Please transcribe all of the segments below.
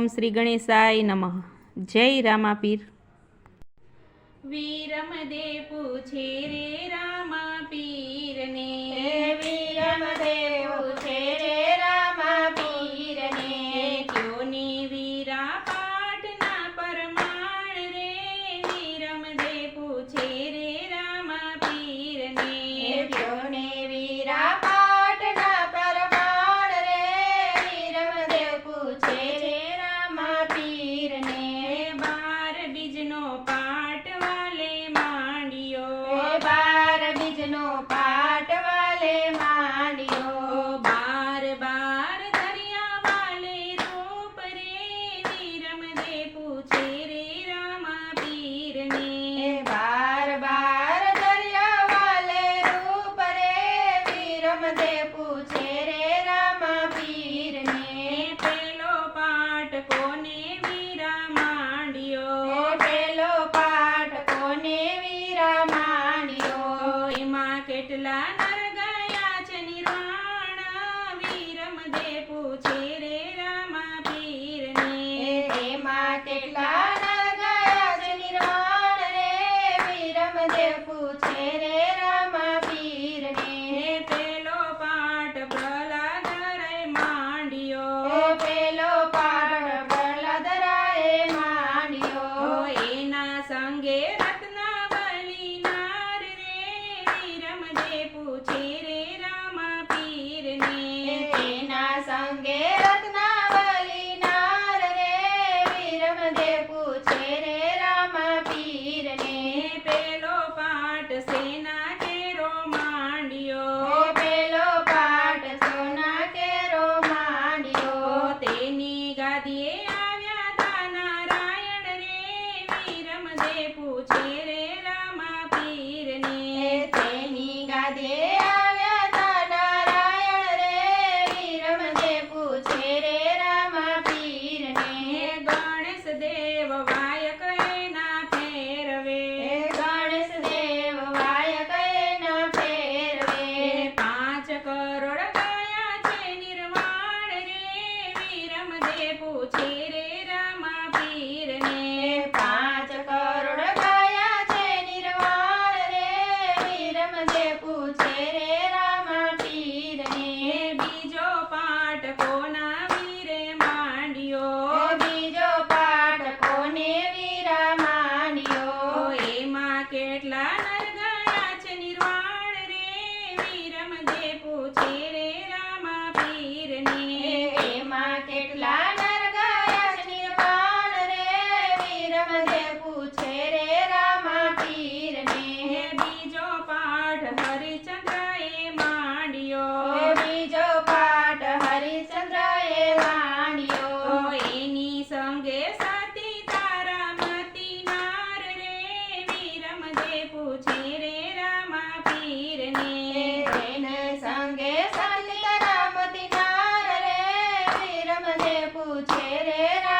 ઓમ શ્રી ગણેશાય નમઃ. જય રામાપીર. વીરમ દે પૂછે રે રાખું રે? 해부 제레라.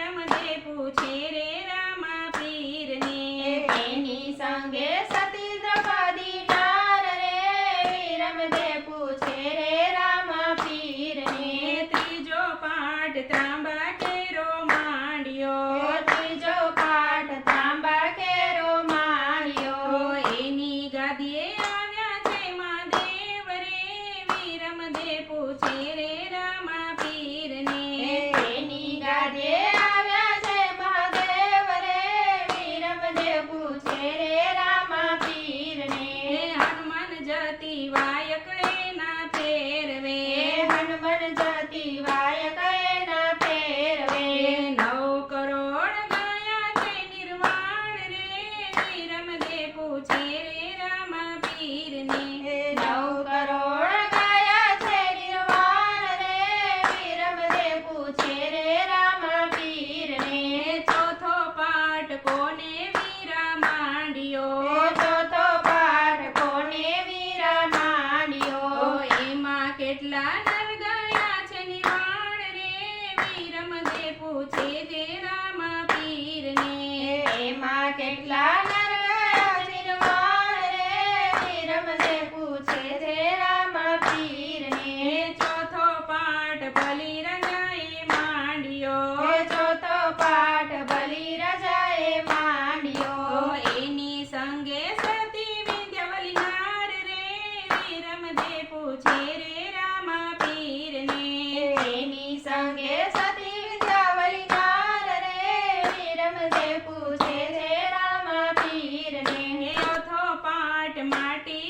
રમતે પૂછે રે प्रतिवायक પાઠ બલી રાજાએ માંડ્યો. એની સંગે સતી વિંધ્યવલી નાર રે રમદે પૂછે રે રામા પીરને. એની સંગે સતી વિંધ્યવલી નાર રે રમદે પૂછે રે રામા પીરને. અથો પાઠ માટી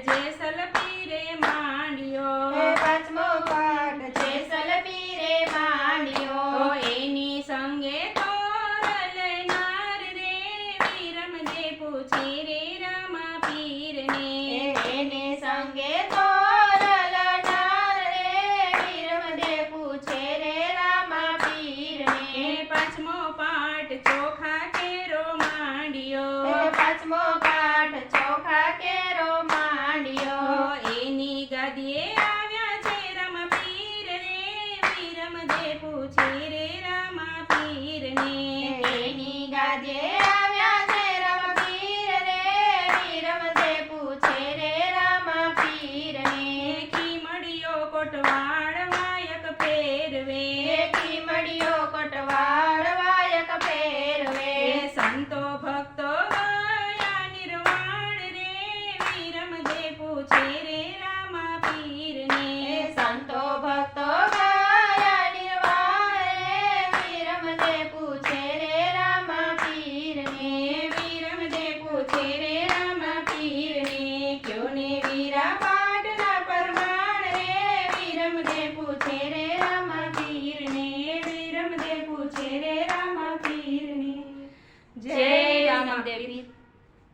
que